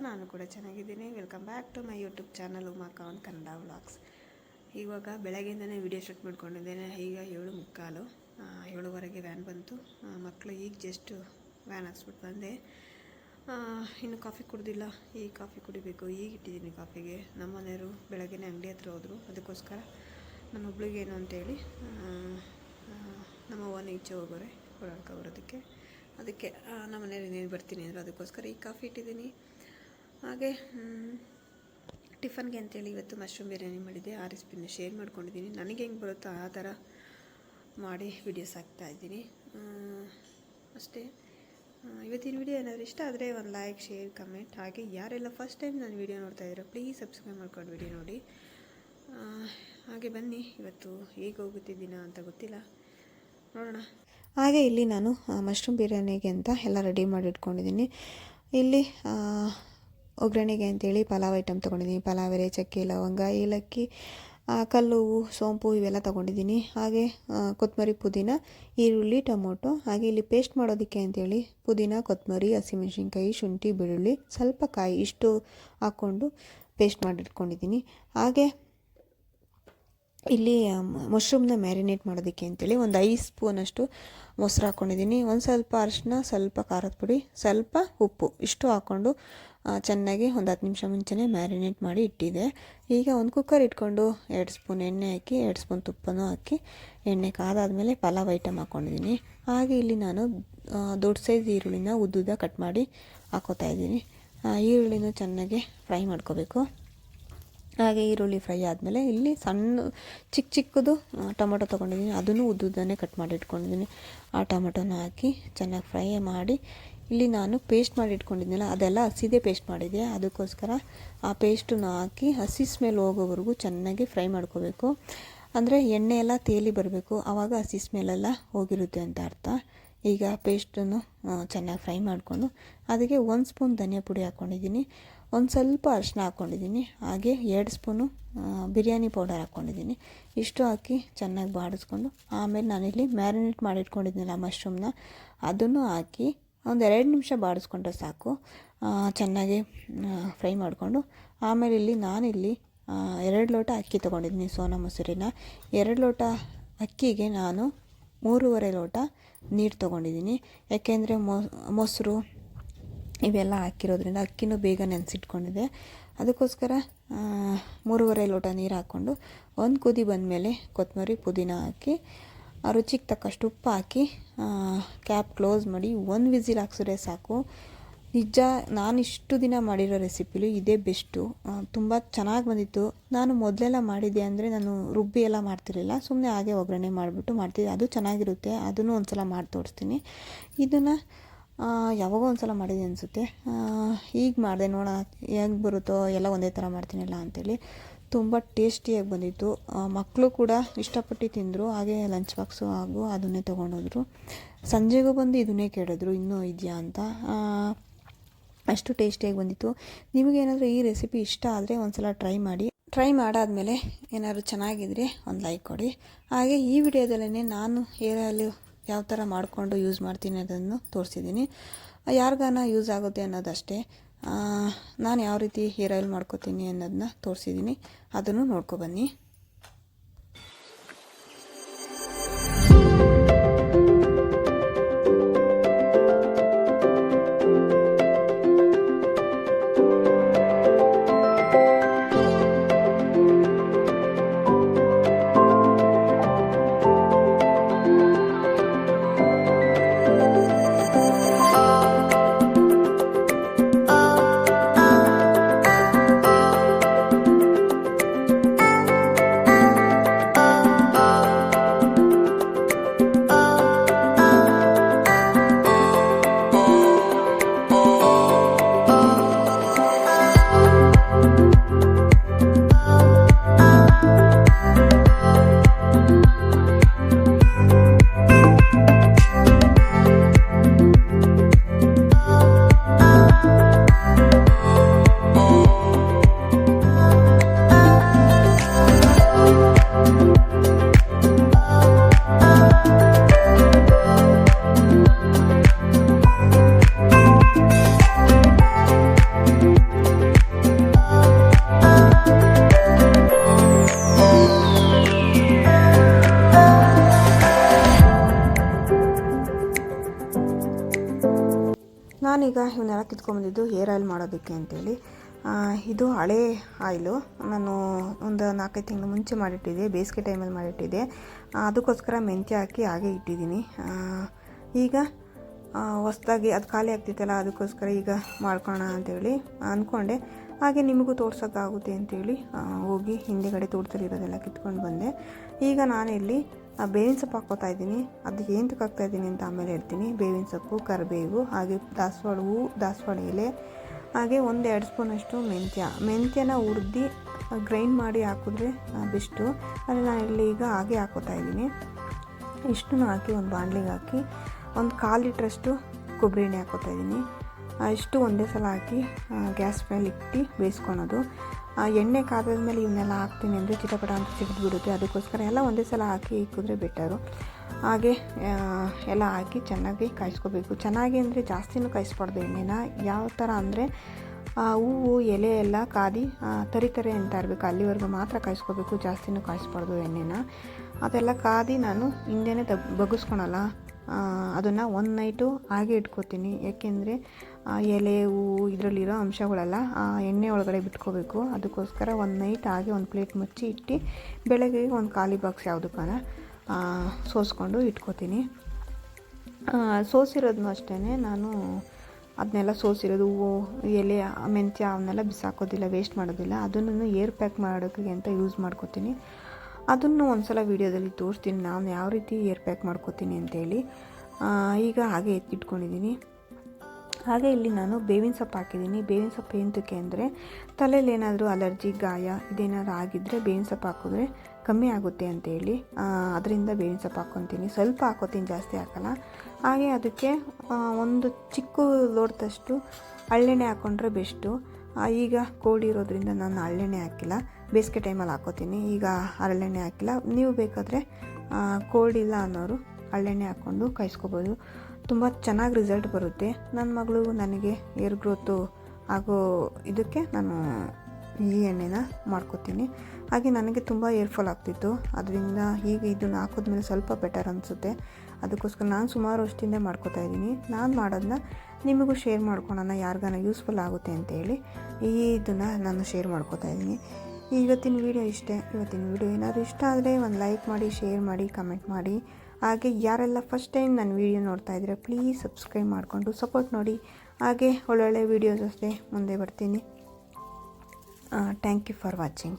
ನಾನು ಕೂಡ ಚೆನ್ನಾಗಿದ್ದೀನಿ. Welcome back to my YouTube channel Uma Kavan Kannada vlogs ಇವಾಗ ಬೆಳಗ್ಗೆಯಿಂದನೇ ವಿಡಿಯೋ ಶೂಟ್ ಮಾಡ್ಕೊಂಡಿದ್ದೇನೆ. ಈಗ ಏಳು ಮುಕ್ಕಾಲು ಏಳುವರೆಗೆ ವ್ಯಾನ್ ಬಂತು. ಮಕ್ಕಳು ಈಗ ಜಸ್ಟ್ ವ್ಯಾನ್ ಹಾಕ್ಸ್ಬಿಟ್ಟು ಬಂದೆ. ಇನ್ನು ಕಾಫಿ ಕುಡ್ದಿಲ್ಲ. ಈಗ ಕಾಫಿ ಕುಡಿಬೇಕು. ಈಗ ಇಟ್ಟಿದ್ದೀನಿ ಕಾಫಿಗೆ ನಮ್ಮ ಮನೆಯವರು ಬೆಳಗ್ಗೆನೇ ಅಂಗಡಿ ಹತ್ರ ಹೋದರು. ಅದಕ್ಕೋಸ್ಕರ ನಮ್ಮ ಒಬ್ಳಿಗೇನು ಅಂತೇಳಿ ಆ, ಆ, ನಮ್ಮ ಓನ್ ಈಚೆ ಹೋಗೋರೆ ಓಡಾಡ್ಕೊ ಬರೋದಕ್ಕೆ. ಅದಕ್ಕೆ ನಮ್ಮ ಮನೇಲಿ ನೀನು ಬರ್ತೀನಿ ಅಂದರೆ ಅದಕ್ಕೋಸ್ಕರ ಈಗ ಕಾಫಿ ಇಟ್ಟಿದ್ದೀನಿ. ಹಾಗೆ ಟಿಫನ್ಗೆ ಅಂತೇಳಿ ಇವತ್ತು ಮಶ್ರೂಮ್ ಬಿರಿಯಾನಿ ಮಾಡಿದ್ದೆ. ಆ ರೆಸಿಪಿನ ಶೇರ್ ಮಾಡ್ಕೊಂಡಿದ್ದೀನಿ. ನನಗೆ ಹೆಂಗೆ ಬರುತ್ತೋ ಆ ಥರ ಮಾಡಿ ವಿಡಿಯೋಸ್ ಹಾಕ್ತಾ ಇದ್ದೀನಿ. ಅಷ್ಟೇ. ಇವತ್ತಿನ ವಿಡಿಯೋ ಏನಾದರೂ ಇಷ್ಟ ಆದರೆ ಒಂದು ಲೈಕ್ ಶೇರ್ ಕಮೆಂಟ್ ಹಾಗೆ ಯಾರೆಲ್ಲ ಫಸ್ಟ್ ಟೈಮ್ ನಾನು ವಿಡಿಯೋ ನೋಡ್ತಾ ಇದ್ದೀರೋ ಪ್ಲೀಸ್ ಸಬ್ಸ್ಕ್ರೈಬ್ ಮಾಡ್ಕೊಂಡು ವಿಡಿಯೋ ನೋಡಿ. ಹಾಗೆ ಬನ್ನಿ. ಇವತ್ತು ಹೇಗೆ ಹೋಗುತ್ತಿದ್ದೀನಾ ಅಂತ ಗೊತ್ತಿಲ್ಲ. ನೋಡೋಣ. ಹಾಗೆ ಇಲ್ಲಿ ನಾನು ಮಶ್ರೂಮ್ ಬಿರಿಯಾನಿಗೆ ಅಂತ ಎಲ್ಲ ರೆಡಿ ಮಾಡಿ ಇಟ್ಕೊಂಡಿದ್ದೀನಿ ಇಲ್ಲಿ ಒಗ್ಗರಣೆಗೆ ಅಂತೇಳಿ ಪಲಾವ್ ಐಟಮ್ ತೊಗೊಂಡಿದ್ದೀನಿ. ಪಲಾವ್, ಎಲೆ, ಚಕ್ಕೆ, ಲವಂಗ, ಏಲಕ್ಕಿ ಕಲ್ಲು ಸೋಂಪು ಇವೆಲ್ಲ ತೊಗೊಂಡಿದ್ದೀನಿ. ಹಾಗೆ ಕೊತ್ತಂಬರಿ ಪುದೀನ, ಈರುಳ್ಳಿ, ಟೊಮೊಟೊ, ಹಾಗೆ ಇಲ್ಲಿ ಪೇಸ್ಟ್ ಮಾಡೋದಕ್ಕೆ ಅಂತೇಳಿ ಪುದೀನ ಕೊತ್ತಂಬರಿ ಹಸಿಮೆಣಸಿನ್ಕಾಯಿ, ಶುಂಠಿ, ಬೆಳ್ಳುಳ್ಳಿ ಸ್ವಲ್ಪ ಕಾಯಿ ಇಷ್ಟು ಹಾಕ್ಕೊಂಡು ಪೇಸ್ಟ್ ಮಾಡಿಟ್ಕೊಂಡಿದ್ದೀನಿ. ಹಾಗೆ ಇಲ್ಲಿ ಮಶ್ರೂಮ್ನ ಮ್ಯಾರಿನೇಟ್ ಮಾಡೋದಕ್ಕೆ ಅಂತೇಳಿ ಒಂದು ಐದು ಸ್ಪೂನಷ್ಟು ಮೊಸರು ಹಾಕ್ಕೊಂಡಿದ್ದೀನಿ. ಒಂದು ಸ್ವಲ್ಪ ಅರಿಶಿನ ಸ್ವಲ್ಪ ಖಾರದ ಪುಡಿ, ಸ್ವಲ್ಪ ಉಪ್ಪು. ಇಷ್ಟು ಹಾಕ್ಕೊಂಡು ಚೆನ್ನಾಗಿ ಒಂದು ಹತ್ತು ನಿಮಿಷ ಮುಂಚೆನೇ ಮ್ಯಾರಿನೇಟ್ ಮಾಡಿ ಇಟ್ಟಿದ್ದೆ ಈಗ ಒಂದು ಕುಕ್ಕರ್ ಇಟ್ಕೊಂಡು ಎರಡು ಸ್ಪೂನ್ ಎಣ್ಣೆ ಹಾಕಿ, ಎರಡು ಸ್ಪೂನ್ ತುಪ್ಪನೂ ಹಾಕಿ, ಎಣ್ಣೆ ಕಾದಾದಮೇಲೆ ಪಲಾವ್ ಐಟಮ್ ಹಾಕ್ಕೊಂಡಿದ್ದೀನಿ. ಹಾಗೆ ಇಲ್ಲಿ ನಾನು ದೊಡ್ಡ ಸೈಜ್ ಈರುಳ್ಳಿನ ಉದ್ದುದ್ದ ಕಟ್ ಮಾಡಿ ಹಾಕೋತಾ ಇದ್ದೀನಿ. ಈರುಳ್ಳಿನೂ ಚೆನ್ನಾಗಿ ಫ್ರೈ ಮಾಡ್ಕೋಬೇಕು. ಹಾಗೆ ಈರುಳ್ಳಿ ಫ್ರೈ ಆದಮೇಲೆ ಇಲ್ಲಿ ಸಣ್ಣ ಚಿಕ್ಕ ಚಿಕ್ಕದು ಟೊಮೊಟೊ ತೊಗೊಂಡಿದ್ದೀನಿ. ಅದನ್ನು ಉದ್ದುದ್ದನೇ ಕಟ್ ಮಾಡಿ ಇಟ್ಕೊಂಡಿದ್ದೀನಿ. ಆ ಟೊಮೊಟೊನ ಹಾಕಿ ಚೆನ್ನಾಗಿ ಫ್ರೈ ಮಾಡಿ ಇಲ್ಲಿ ನಾನು ಪೇಸ್ಟ್ ಮಾಡಿ ಇಟ್ಕೊಂಡಿದ್ದೀನಲ್ಲ, ಅದೆಲ್ಲ ಹಸಿದೇ ಪೇಸ್ಟ್ ಮಾಡಿದೆ ಅದಕ್ಕೋಸ್ಕರ ಆ ಪೇಸ್ಟನ್ನು ಹಾಕಿ ಹಸಿ ಸ್ಮೆಲ್ ಹೋಗೋವರೆಗೂ ಚೆನ್ನಾಗಿ ಫ್ರೈ ಮಾಡ್ಕೋಬೇಕು. ಅಂದರೆ ಎಣ್ಣೆ ಎಲ್ಲ ತೇಲಿ ಬರಬೇಕು. ಆವಾಗ ಹಸಿ ಸ್ಮೆಲೆಲ್ಲ ಹೋಗಿರುತ್ತೆ ಅಂತ ಅರ್ಥ. ಈಗ ಪೇಸ್ಟನ್ನು ಚೆನ್ನಾಗಿ ಫ್ರೈ ಮಾಡಿಕೊಂಡು ಅದಕ್ಕೆ ಒಂದು ಸ್ಪೂನ್ ಧನಿಯಾ ಪುಡಿ ಹಾಕ್ಕೊಂಡಿದ್ದೀನಿ ಒಂದು ಸ್ವಲ್ಪ ಅರಿಶಿನ ಹಾಕ್ಕೊಂಡಿದ್ದೀನಿ ಹಾಗೆ ಎರಡು ಸ್ಪೂನು ಬಿರಿಯಾನಿ ಪೌಡರ್ ಹಾಕ್ಕೊಂಡಿದ್ದೀನಿ ಇಷ್ಟು ಹಾಕಿ ಚೆನ್ನಾಗಿ ಬಾಡಿಸ್ಕೊಂಡು ಆಮೇಲೆ ನಾನಿಲ್ಲಿ ಮ್ಯಾರಿನೇಟ್ ಮಾಡಿಟ್ಕೊಂಡಿದ್ದೀನಲ್ಲ ಮಶ್ರೂಮ್ನ, ಅದನ್ನು ಹಾಕಿ ಒಂದು ಎರಡು ನಿಮಿಷ ಬಾಡಿಸ್ಕೊಂಡ್ರೆ ಸಾಕು. ಚೆನ್ನಾಗಿ ಫ್ರೈ ಮಾಡಿಕೊಂಡು ಆಮೇಲೆ ಇಲ್ಲಿ ನಾನಿಲ್ಲಿ ಎರಡು ಲೋಟ ಅಕ್ಕಿ ತೊಗೊಂಡಿದ್ದೀನಿ ಸೋನಾ ಮೊಸರಿನ. ಎರಡು ಲೋಟ ಅಕ್ಕಿಗೆ ನಾನು ಮೂರುವರೆ ಲೋಟ ನೀರು ತೊಗೊಂಡಿದ್ದೀನಿ. ಯಾಕೆಂದರೆ ಮೊಸರು ಇವೆಲ್ಲ ಹಾಕಿರೋದ್ರಿಂದ ಅಕ್ಕಿನೂ ಬೇಗ ನೆನೆಸಿಟ್ಕೊಂಡಿದೆ. ಅದಕ್ಕೋಸ್ಕರ ಮೂರುವರೆ ಲೋಟ ನೀರು ಹಾಕ್ಕೊಂಡು ಒಂದು ಕುದಿ ಬಂದಮೇಲೆ ಕೊತ್ತಂಬರಿ ಪುದೀನ ಹಾಕಿ ರುಚಿಗೆ ತಕ್ಕಷ್ಟು ಉಪ್ಪು ಹಾಕಿ ಕ್ಯಾಪ್ ಕ್ಲೋಸ್ ಮಾಡಿ, ಒಂದು ವಿಸಿಲ್ ಹಾಕ್ಸಿದ್ರೆ ಸಾಕು. ನಿಜ, ನಾನು ಇಷ್ಟು ದಿನ ಮಾಡಿರೋ ರೆಸಿಪಿಲಿ ಇದೇ ಬೆಸ್ಟು. ತುಂಬ ಚೆನ್ನಾಗಿ ಬಂದಿತ್ತು. ನಾನು ಮೊದಲೆಲ್ಲ ಮಾಡಿದ್ದೆ ಅಂದರೆ ನಾನು ರುಬ್ಬಿ ಎಲ್ಲ ಮಾಡ್ತಿರಲಿಲ್ಲ. ಸುಮ್ಮನೆ ಹಾಗೆ ಒಗ್ಗರಣೆ ಮಾಡಿಬಿಟ್ಟು ಮಾಡ್ತಿದ್ದೆ. ಅದು ಚೆನ್ನಾಗಿರುತ್ತೆ. ಅದನ್ನು ಒಂದು ಸಲ ಮಾಡಿ ತೋರಿಸ್ತೀನಿ. ಇದನ್ನು ಯಾವಾಗೋ ಒಂದು ಸಲ ಮಾಡಿದೆ ಅನಿಸುತ್ತೆ ಈಗ ಮಾಡಿದೆ, ನೋಡೋಣ ಹೇಗೆ ಬರುತ್ತೋ, ಎಲ್ಲ ಒಂದೇ ಥರ ಮಾಡ್ತೀನಲ್ಲ ಅಂತೇಳಿ. ತುಂಬ ಟೇಸ್ಟಿಯಾಗಿ ಬಂದಿತ್ತು. ಮಕ್ಕಳು ಕೂಡ ಇಷ್ಟಪಟ್ಟು ತಿಂದರು. ಹಾಗೆ ಲಂಚ್ ಬಾಕ್ಸು ಹಾಗೂ ಅದನ್ನೇ ತೊಗೊಂಡೋದ್ರು. ಸಂಜೆಗೂ ಬಂದು ಇದನ್ನೇ ಕೇಳಿದ್ರು, ಇನ್ನೂ ಇದೆಯಾ? ಅಂತ. ಅಷ್ಟು ಟೇಸ್ಟಿಯಾಗಿ ಬಂದಿತ್ತು. ನಿಮಗೇನಾದರೂ ಈ ರೆಸಿಪಿ ಇಷ್ಟ ಆದರೆ ಒಂದು ಸಲ ಟ್ರೈ ಮಾಡಿ. ಟ್ರೈ ಮಾಡಾದಮೇಲೆ ಏನಾದರೂ ಚೆನ್ನಾಗಿದ್ರೆ ಒಂದು ಲೈಕ್ ಕೊಡಿ. ಹಾಗೆ ಈ ವಿಡಿಯೋದಲ್ಲೇ ನಾನು ಹೇರ್ ಯಾವ ಥರ ಮಾಡಿಕೊಂಡು ಯೂಸ್ ಮಾಡ್ತೀನಿ ಅದನ್ನು ತೋರಿಸಿದ್ದೀನಿ. ಯಾರಿಗಾನ ಯೂಸ್ ಆಗುತ್ತೆ ಅನ್ನೋದಷ್ಟೇ ನಾನು ಯಾವ ರೀತಿ ಹೇರ್ ಆಯಿಲ್ ಮಾಡ್ಕೋತೀನಿ ಅನ್ನೋದನ್ನ ತೋರಿಸಿದ್ದೀನಿ. ಅದನ್ನು ನೋಡ್ಕೊಬನ್ನಿ ತೊಗೊಂಬಂದಿದ್ದು ಹೇರ್ ಆಯಿಲ್ ಮಾಡೋದಕ್ಕೆ ಅಂತೇಳಿ. ಇದು ಹಳೆ ಆಯಿಲು. ನಾನು ಒಂದು ನಾಲ್ಕೈದು ತಿಂಗಳು ಮುಂಚೆ ಮಾಡಿಟ್ಟಿದ್ದೆ, ಬೇಸಿಗೆ ಟೈಮಲ್ಲಿ ಮಾಡಿಟ್ಟಿದ್ದೆ. ಅದಕ್ಕೋಸ್ಕರ ಮೆಂತ್ಯ ಹಾಕಿ ಹಾಗೆ ಇಟ್ಟಿದ್ದೀನಿ. ಈಗ ಹೊಸ್ದಾಗಿ ಅದು ಖಾಲಿ ಆಗ್ತಿತ್ತಲ್ಲ, ಅದಕ್ಕೋಸ್ಕರ ಈಗ ಮಾಡ್ಕೊಳ್ಳೋಣ ಅಂತೇಳಿ ಅಂದ್ಕೊಂಡೆ. ಹಾಗೆ ನಿಮಗೂ ತೋರ್ಸೋಕ್ಕಾಗುತ್ತೆ ಅಂತೇಳಿ ಹೋಗಿ ಹಿಂದೆಗಡೆ ತೋಟದಲ್ಲಿರೋದೆಲ್ಲ ಕಿತ್ಕೊಂಡು ಬಂದೆ. ಈಗ ನಾನಿಲ್ಲಿ ಆ, ಬೇವಿನ ಸೊಪ್ಪು ಹಾಕ್ಕೋತಾ ಇದ್ದೀನಿ. ಅದಕ್ಕೆ ಏನಕ್ಕೆ ಹಾಕ್ತಾ ಇದ್ದೀನಿ ಅಂತ ಆಮೇಲೆ ಹೇಳ್ತೀನಿ. ಬೇವಿನ ಸೊಪ್ಪು ಕರಿಬೇವು ಹಾಗೆ ದಾಸವಾಳ ಹೂವು ದಾಸವಾಳ ಎಲೆ ಹಾಗೆ ಒಂದು ಎರಡು ಸ್ಪೂನಷ್ಟು ಮೆಂತ್ಯ. ಮೆಂತ್ಯನ ಹುರಿದು ಗ್ರೈಂಡ್ ಮಾಡಿ ಹಾಕಿದ್ರೆ ಬೆಸ್ಟು ಆದರೆ ನಾನು ಇಲ್ಲಿ ಈಗ ಹಾಗೆ ಹಾಕೋತಾ ಇದ್ದೀನಿ. ಇಷ್ಟನ್ನು ಹಾಕಿ ಒಂದು ಬಾಣಲಿಗೆ ಹಾಕಿ ಒಂದು ಕಾಲು ಲೀಟ್ರಷ್ಟು ಕೊಬ್ಬರಿ ಎಣ್ಣೆ ಹಾಕೋತಾ ಇದ್ದೀನಿ. ಇಷ್ಟು ಒಂದೇ ಸಲ ಹಾಕಿ ಗ್ಯಾಸ್ ಮೇಲೆ ಇಟ್ಟು ಬೇಯಿಸ್ಕೊಳೋದು. ಎಣ್ಣೆ ಕಾದದ ಮೇಲೆ ಇವನ್ನೆಲ್ಲ ಹಾಕ್ತೀನಿ ಅಂದರೆ ಚಿಟಪಟ ಅಂತ ಸಿಡಿದ್ಬಿಡುತ್ತೆ ಅದಕ್ಕೋಸ್ಕರ ಎಲ್ಲ ಒಂದೇ ಸಲ ಹಾಕಿ ಇಕ್ಕಿದ್ರೆ ಬೆಟರು. ಹಾಗೆ ಎಲ್ಲ ಹಾಕಿ ಚೆನ್ನಾಗಿ ಕಾಯಿಸ್ಕೋಬೇಕು. ಚೆನ್ನಾಗಿ ಅಂದರೆ ಜಾಸ್ತಿನೂ ಕಾಯಿಸ್ಬಾರ್ದು ಎಣ್ಣೆನ. ಯಾವ ಥರ ಅಂದರೆ ಹೂವು, ಎಲೆ ಎಲ್ಲ ಕಾದಿ ತರಿ ತರಿ ಅಂತ ಇರಬೇಕು. ಅಲ್ಲಿವರೆಗೂ ಮಾತ್ರ ಕಾಯಿಸ್ಕೋಬೇಕು. ಜಾಸ್ತಿನೂ ಕಾಯಿಸ್ಬಾರ್ದು ಎಣ್ಣೆನ. ಅದೆಲ್ಲ ಕಾದಿ ನಾನು ಹಿಂದೆನೇ ತಗ್ ಬಗ್ಗಿಸ್ಕೊಳಲ್ಲ. ಅದನ್ನು ಒಂದು ನೈಟು ಹಾಗೆ ಇಟ್ಕೋತೀನಿ. ಯಾಕೆಂದರೆ ಎಲೆ ಹೂವು ಇದರಲ್ಲಿರೋ ಅಂಶಗಳೆಲ್ಲ, ಆ, ಎಣ್ಣೆ ಒಳಗಡೆ ಬಿಟ್ಕೋಬೇಕು. ಅದಕ್ಕೋಸ್ಕರ ಒಂದು ನೈಟ್ ಹಾಗೆ ಒಂದು ಪ್ಲೇಟ್ ಮುಚ್ಚಿ ಇಟ್ಟು, ಬೆಳಗ್ಗೆ ಒಂದು ಖಾಲಿ ಬಾಕ್ಸ್ ಯಾವುದಕ್ಕನ ಸೋಸ್ಕೊಂಡು ಇಟ್ಕೋತೀನಿ. ಸೋಸಿರೋದನ್ನು ಅಷ್ಟೇ ನಾನು ಅದನ್ನೆಲ್ಲ ಸೋಸಿರೋದು, ಹೂವು, ಎಲೆ, ಮೆಂತ್ಯ ಅವನ್ನೆಲ್ಲ ಬಿಸಾಕೋದಿಲ್ಲ ವೇಸ್ಟ್ ಮಾಡೋದಿಲ್ಲ. ಅದನ್ನು ಏರ್ ಪ್ಯಾಕ್ ಮಾಡೋಕ್ಕೆ ಅಂತ ಯೂಸ್ ಮಾಡ್ಕೋತೀನಿ. ಅದನ್ನು ಒಂದು ಸಲ ವೀಡಿಯೋದಲ್ಲಿ ತೋರಿಸ್ತೀನಿ, ನಾನು ಯಾವ ರೀತಿ ಏರ್ ಪ್ಯಾಕ್ ಮಾಡ್ಕೋತೀನಿ ಅಂತೇಳಿ. ಈಗ ಹಾಗೆ ಎತ್ತಿಟ್ಕೊಂಡಿದ್ದೀನಿ ಹಾಗೆ ಇಲ್ಲಿ ನಾನು ಬೇವಿನ ಸೊಪ್ಪು ಹಾಕಿದ್ದೀನಿ. ಬೇವಿನ ಸೊಪ್ಪು ಏನಕ್ಕೆ ಅಂದರೆ ತಲೆಯಲ್ಲಿ ಏನಾದರೂ ಅಲರ್ಜಿ, ಗಾಯ, ಇದೇನಾದರೂ ಆಗಿದ್ದರೆ ಬೇವಿನ ಸೊಪ್ಪು ಹಾಕಿದ್ರೆ ಕಮ್ಮಿ ಆಗುತ್ತೆ ಅಂತೇಳಿ ಅದರಿಂದ ಬೇವಿನ ಸೊಪ್ಪು ಹಾಕ್ಕೊತೀನಿ. ಸ್ವಲ್ಪ ಹಾಕೋತೀನಿ, ಜಾಸ್ತಿ ಹಾಕಲ್ಲ. ಹಾಗೆ ಅದಕ್ಕೆ ಒಂದು ಚಿಕ್ಕ ಲೋಟದಷ್ಟು ಹಳ್ಳೆಣ್ಣೆ ಹಾಕ್ಕೊಂಡ್ರೆ ಬೆಸ್ಟು. ಈಗ ಕೋಳಿ ಇರೋದ್ರಿಂದ ನಾನು ಹಳ್ಳೆಣ್ಣೆ ಹಾಕಿಲ್ಲ. ಬೇಸಿಗೆ ಟೈಮಲ್ಲಿ ಹಾಕೋತೀನಿ. ಈಗ ಹರಳೆಣ್ಣೆ ಹಾಕಿಲ್ಲ. ನೀವು ಬೇಕಾದರೆ ಕೋಡಿಲ್ಲ ಅನ್ನೋರು ಹಳ್ಳೆಣ್ಣೆ ಹಾಕ್ಕೊಂಡು ಕಾಯಿಸ್ಕೋಬೋದು. ತುಂಬ ಚೆನ್ನಾಗಿ ರಿಸಲ್ಟ್ ಬರುತ್ತೆ. ನನ್ನ ಮಗಳು ನನಗೆ ಏರ್ ಗ್ರೋತು ಆಗೋ ಇದಕ್ಕೆ ನಾನು ಈ ಎಣ್ಣೆನ ಮಾಡ್ಕೋತೀನಿ. ಹಾಗೆ ನನಗೆ ತುಂಬ ಏರ್ಫಾಲ್ ಆಗ್ತಿತ್ತು. ಅದರಿಂದ ಈಗ ಇದನ್ನು ಹಾಕಿದ್ಮೇಲೆ ಸ್ವಲ್ಪ ಬೆಟರ್ ಅನಿಸುತ್ತೆ. ಅದಕ್ಕೋಸ್ಕರ ನಾನು ಸುಮಾರು ವರ್ಷದಿಂದ ಮಾಡ್ಕೋತಾ ಇದ್ದೀನಿ. ನಾನು ಮಾಡೋದನ್ನ ನಿಮಗೂ ಶೇರ್ ಮಾಡ್ಕೊಳೋಣ, ಯಾರಿಗಾನ ಯೂಸ್ಫುಲ್ ಆಗುತ್ತೆ ಅಂತೇಳಿ ಈ ಇದನ್ನು ನಾನು ಶೇರ್ ಮಾಡ್ಕೋತಾ ಇದ್ದೀನಿ. ಇವತ್ತಿನ ವಿಡಿಯೋ ಇಷ್ಟೇ. ಇವತ್ತಿನ ವಿಡಿಯೋ ಏನಾದರೂ ಇಷ್ಟ ಆದರೆ ಒಂದು ಲೈಕ್ ಮಾಡಿ ಶೇರ್ ಮಾಡಿ ಕಮೆಂಟ್ ಮಾಡಿ. ಹಾಗೆ ಯಾರೆಲ್ಲ ಫಸ್ಟ್ ಟೈಮ್ ನನ್ನ ವಿಡಿಯೋ ನೋಡ್ತಾ ಇದ್ದರೆ ಪ್ಲೀಸ್ ಸಬ್ಸ್ಕ್ರೈಬ್ ಮಾಡಿಕೊಂಡು ಸಪೋರ್ಟ್ ನೋಡಿ. ಹಾಗೆ ಒಳ್ಳೊಳ್ಳೆ ವೀಡಿಯೋಸ್ ಅಷ್ಟೇ ಮುಂದೆ ಬರ್ತೀನಿ. Thank you for watching